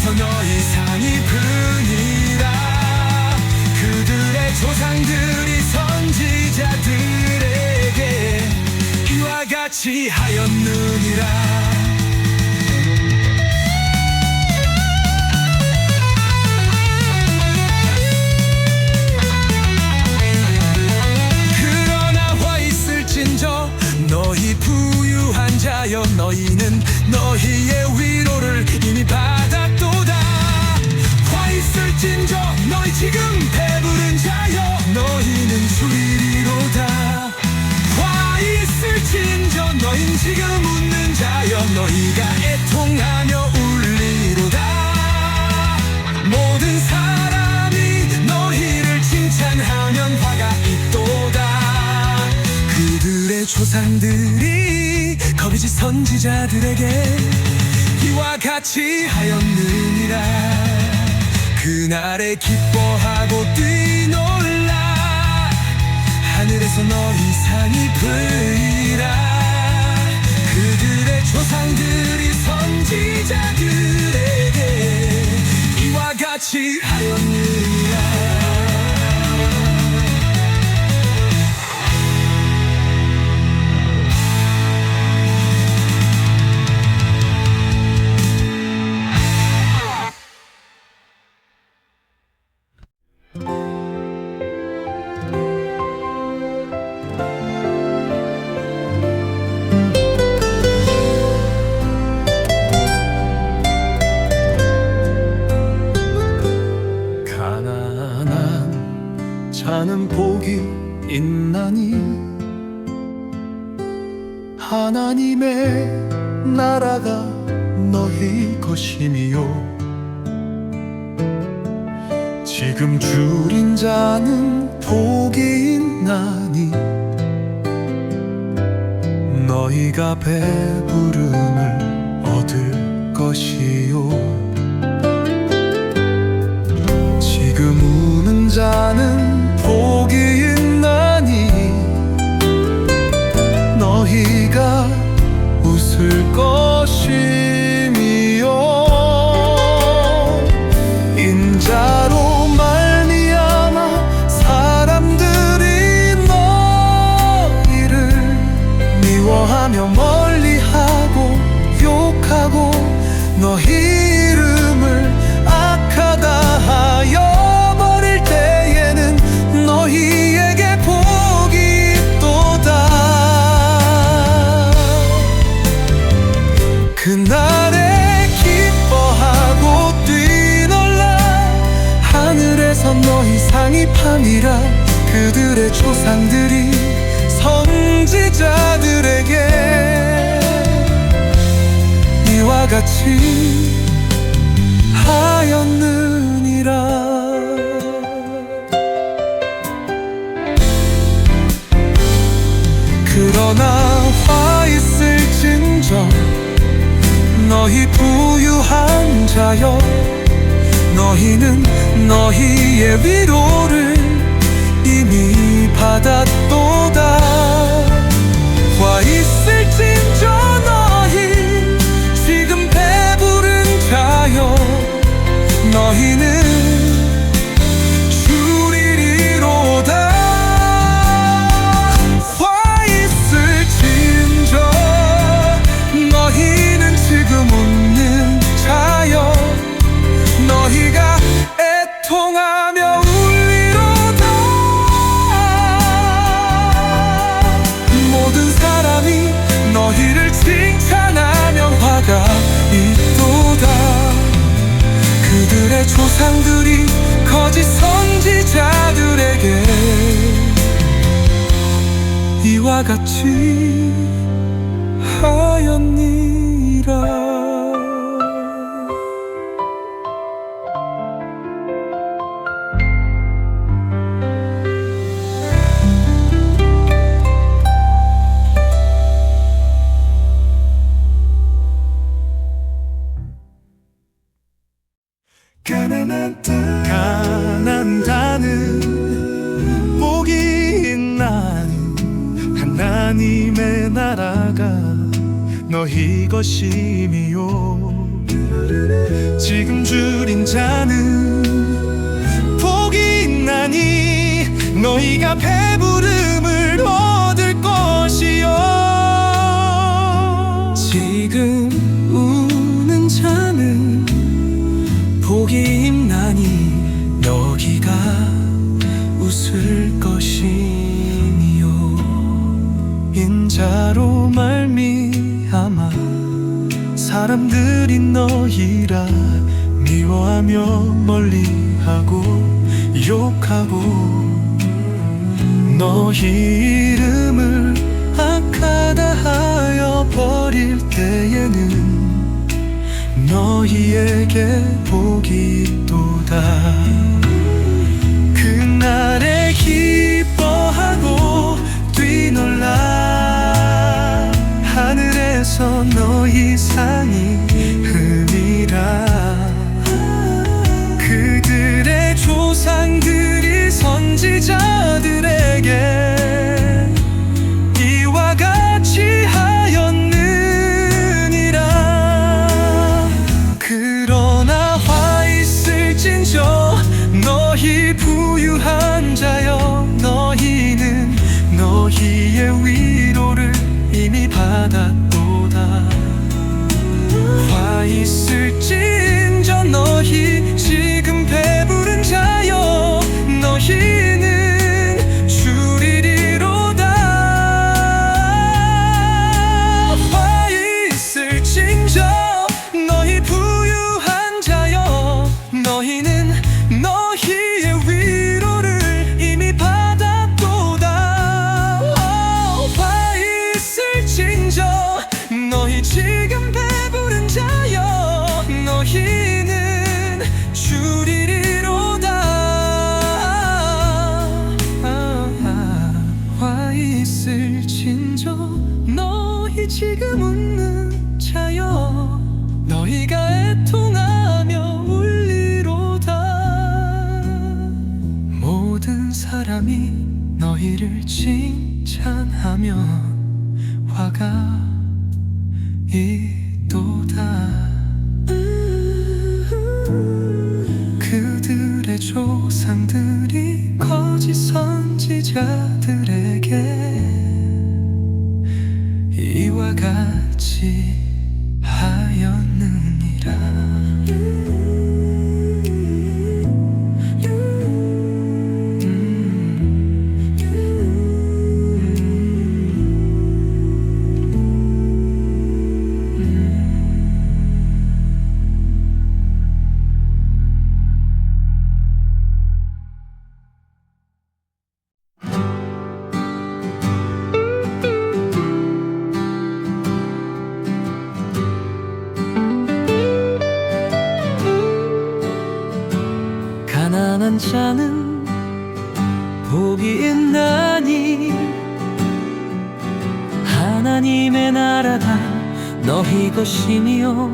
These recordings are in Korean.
하늘에서 너희 상이 부니라. 그들의 조상들이 선지자들에게 이와 같이 하였느니라. 너희 부유한 자여 너희는 너희의 위로를 이미 받았도다 화 있을진저 너희 지금 배부른 자여 너희는 주이리로다. 화 있을진 저 너희 지금 웃는 자여 너희가 애통하며 울리로다. 모든 사람이 너희를 칭찬하면 화가 있도다. 그들의 조상들이 거비지 선지자들에게 이와 같이 하였느니라 그날에 기뻐하고 뛰놀라. 하늘에서 너희 상이 보이라. 그들의 조상들이 선지자들에게 이와 같이 하였느니라 자는 복이 있나니? 하나님의 나라가 너희 것이니요. 지금 줄인 자는 복이 있나니? 너희가 배부름을 얻을 것이요. 지금 우는 자는 인자로 말미암아 사람들이 너희라 미워하며 멀리하고 욕하고 너희 이름을 악하다 하여 버릴 때에는 너희에게 복이 있도다 하늘에서 너희 상이 흠이라. 그들의 조상들이 선지자들에게 너희 지금 웃는 자여. 너희가 애통하며 울리로다. 모든 사람이 너희를 칭찬하며 화가 자는 복이 있나니? 하나님의 나라가 너희 것이니요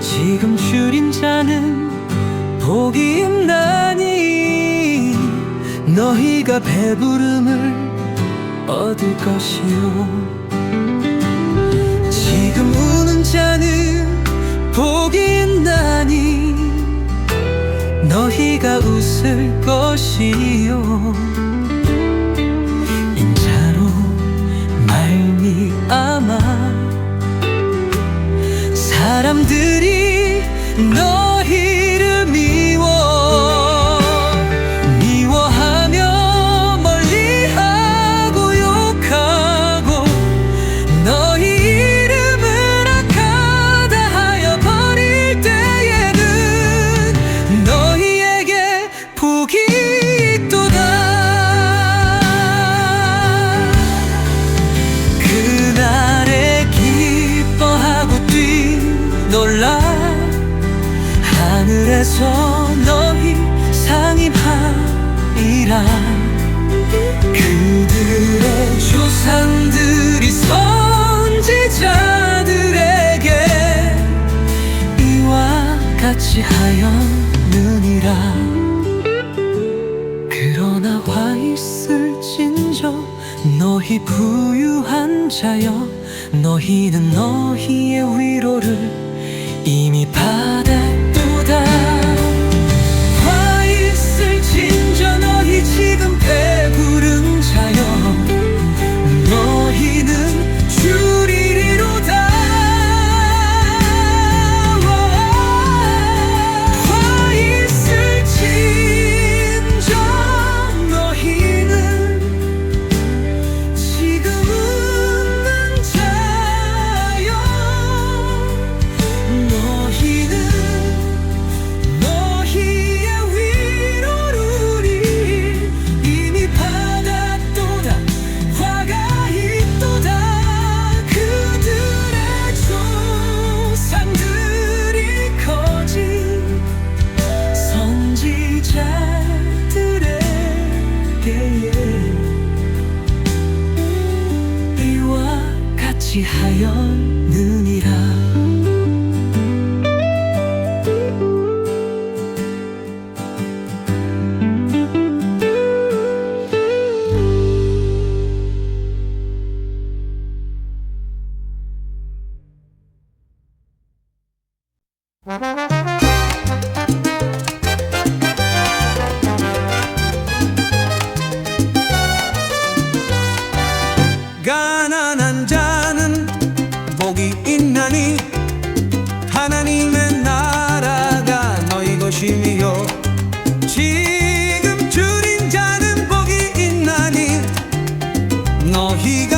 지금 줄인 자는 복이 있나니? 너희가 배부름을 얻을 것이요. 지금 우는 자는 복이 있나니 너희가 웃을 것이요. 인자로 말미암아 사람들이 너 빛이 하얀 눈이라. 그러나 화 있을진저 너희 부유한 자여 너희는 너희의 위로를 이미 받아 all he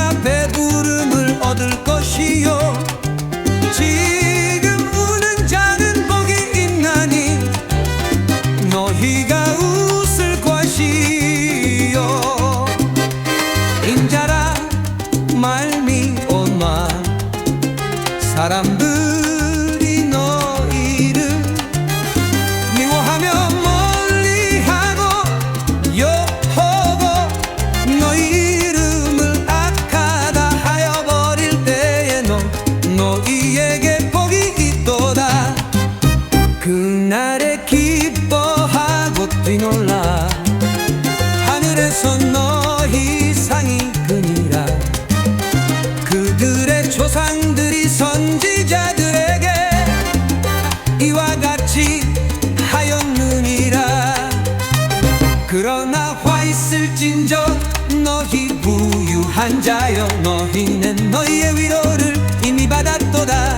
앉아요 너희는 너희의 위로를 이미 받았도다.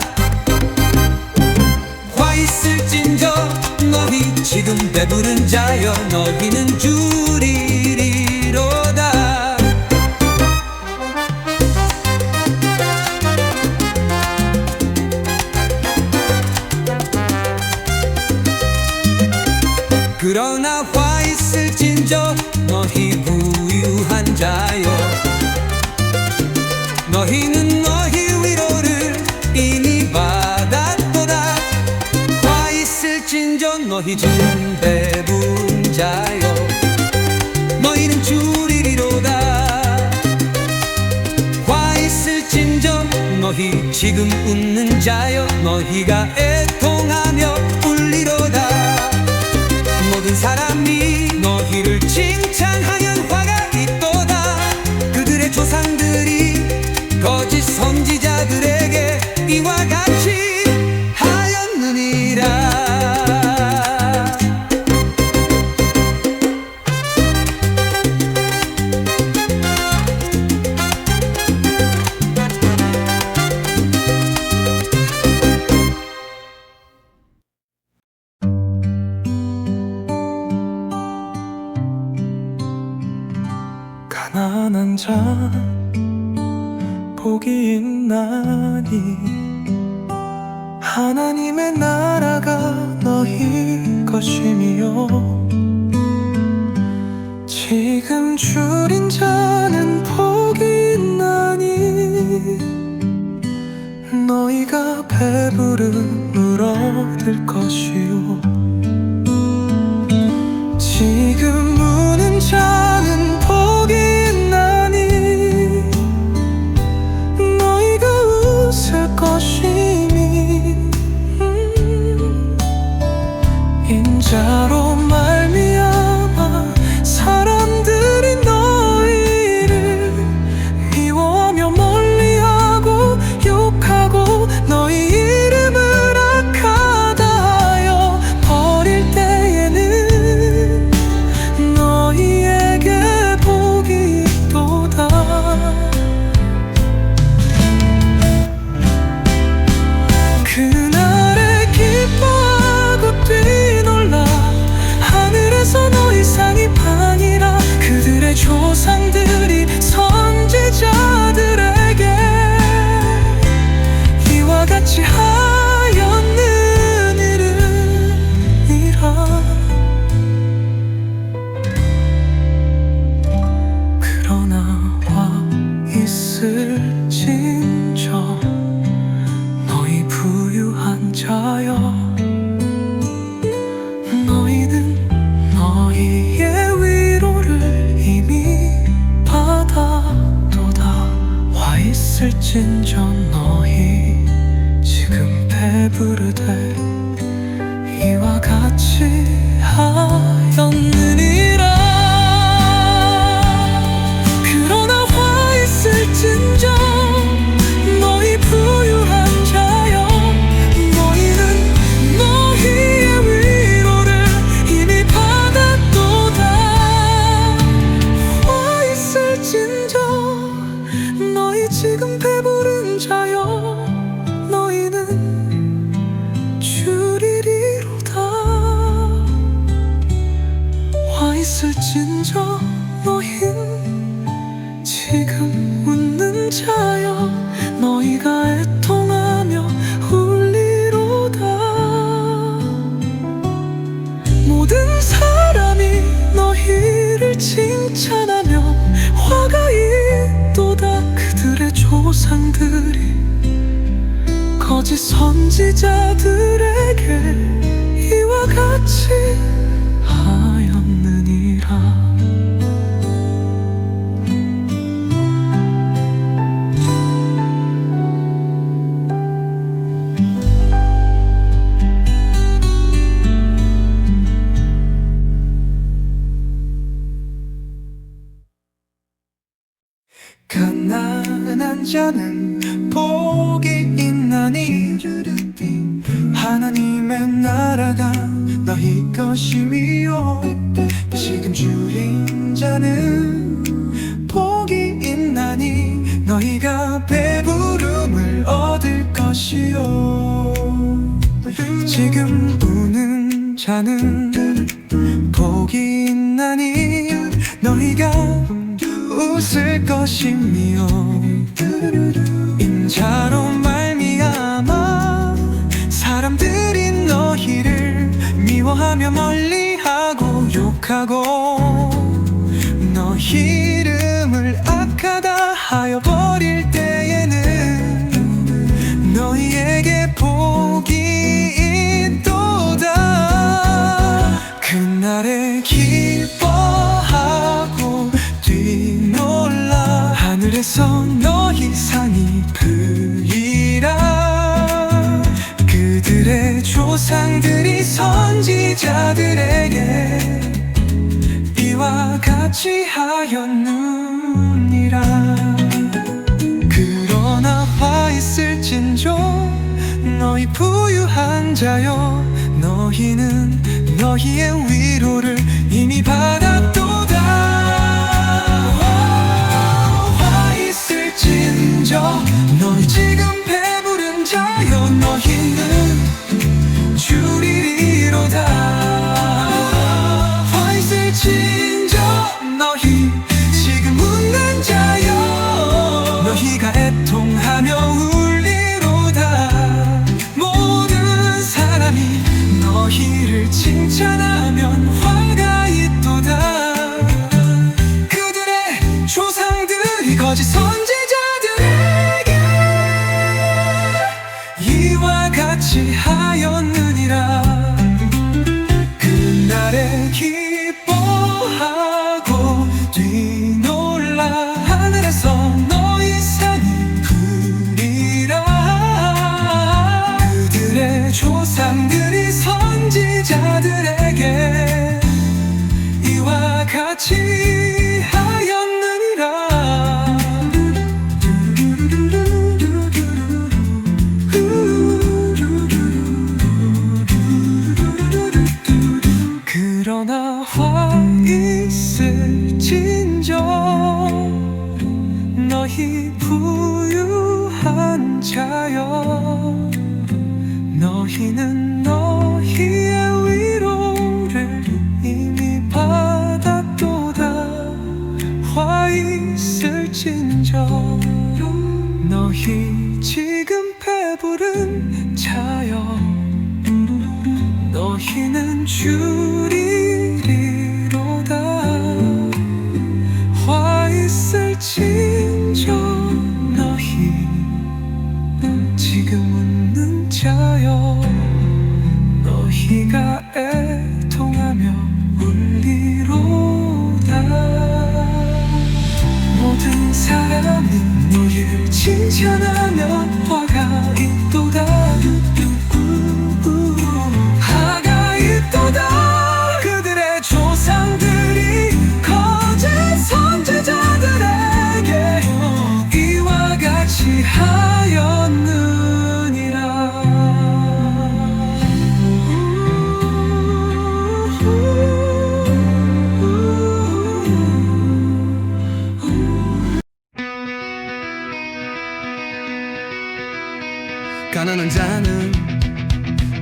화 있을진저 너희 지금 배부른 자여 너희는 주 잊은 배분자여 너희는 줄이 로다, 화 있을진정 너희 지금 웃는 자여 너희가 애통하며 울리로다. 모든 사람이 지금 줄인 자는 복이 나니. 너희가 배부르 물어들 것이오. 진짜로 말미암아 사람들이 너희를 미워하며 멀리하고 욕하고 너 이름을 악하다 하여 버릴 때에는 너희에게 복이 있도다. 그날에 기뻐하고 뒤놀라 하늘에서 아니라 그들의 조상들이 선지자들에게 이와 같이 하였느니라. 그러나 화 있을진저 너희 부유한 자여 너희는 너희의 위로를 이미 받아 괜찮아면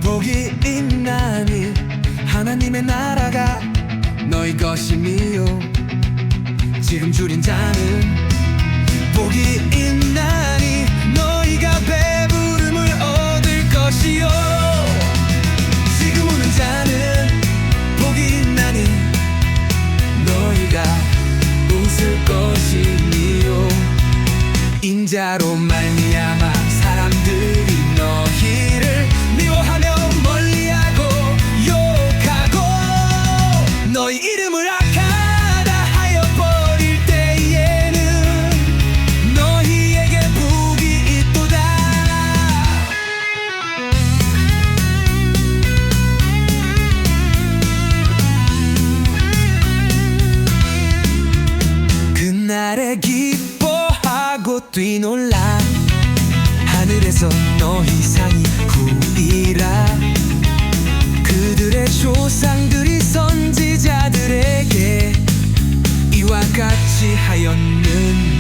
복이 있나니 하나님의 나라가 너희 것이니요. 지금 줄인 자는 복이 있나니 너희가 배부름을 얻을 것이요. 지금 우는 자는 복이 있나니 너희가 웃을 것이니요. 인자로 말미암아 그날에 기뻐하고 뛰놀라. 하늘에서 너희 상이 구이라. 그들의 조상들이 선지자들에게 이와 같이 하였느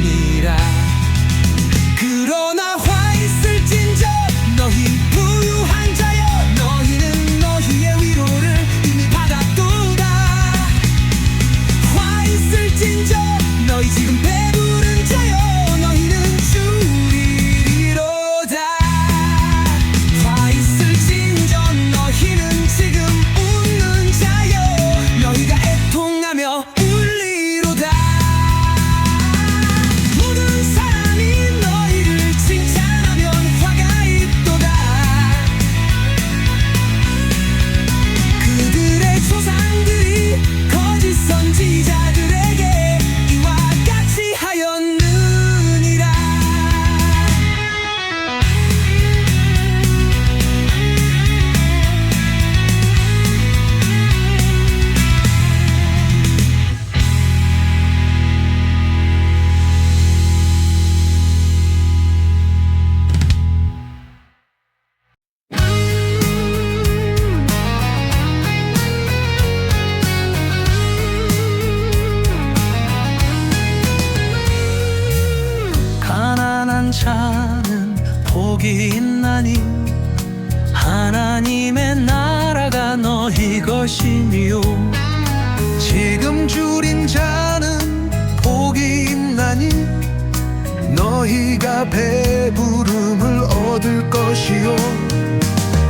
너희가 배부름을 얻을 것이요.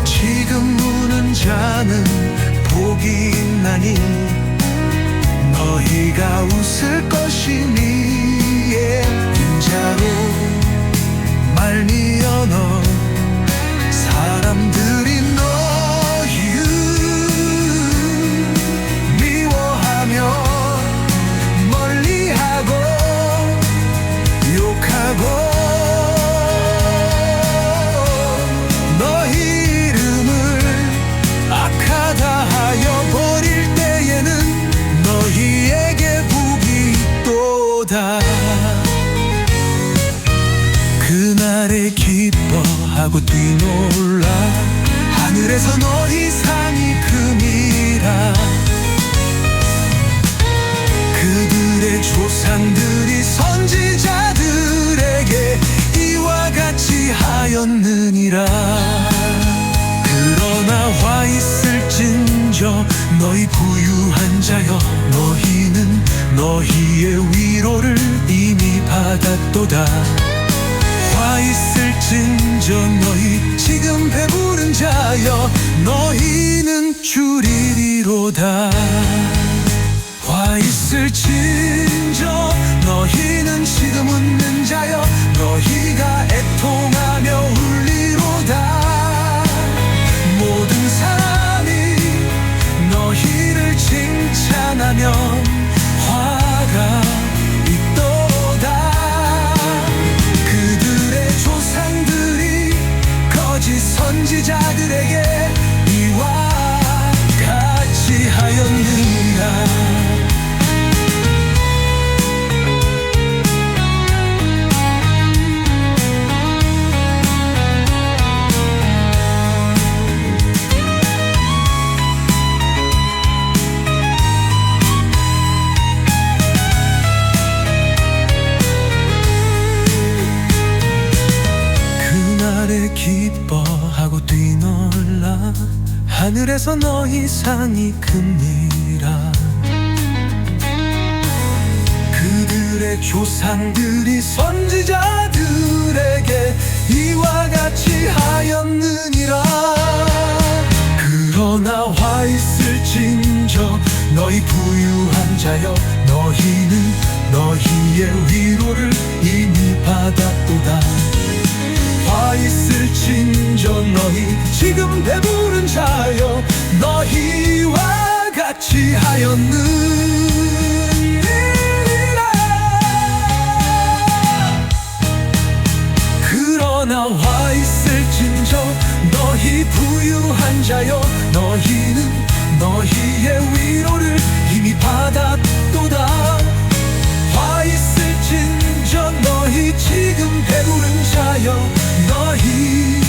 지금 우는 자는 복이 있나니 너희가 웃을 것이니. 인자로 말미어 너 하고 뛰놀라. 하늘에서 너희 상이 금이라. 그들의 조상들이 선지자들에게 이와 같이 하였느니라. 그러나 화 있을진저 너희 부유한 자여 너희는 너희의 위로를 이미 받았도다 진저 너희 지금 배부른 자여 너희는 줄이리로다. 화 있을진저 너희는 지금 웃는 자여 너희가 애통 시작. 너희 상이 큽니다. 그들의 조상들이 선지자들에게 이와 같이 하였느니라. 그러나 화 있을진저 너희 부유한 자여 너희는 너희의 위로를 이미 받았도다 가 있을 진정 너희 지금 배부른 자여 너희와 같이 하였는 일이라. 그러나 와 있을 진정 너희 부유한 자여 너희는 너희의 위로를 이미 받았도다. 와 있을 진정 너희 지금 배부른 자여 ноги.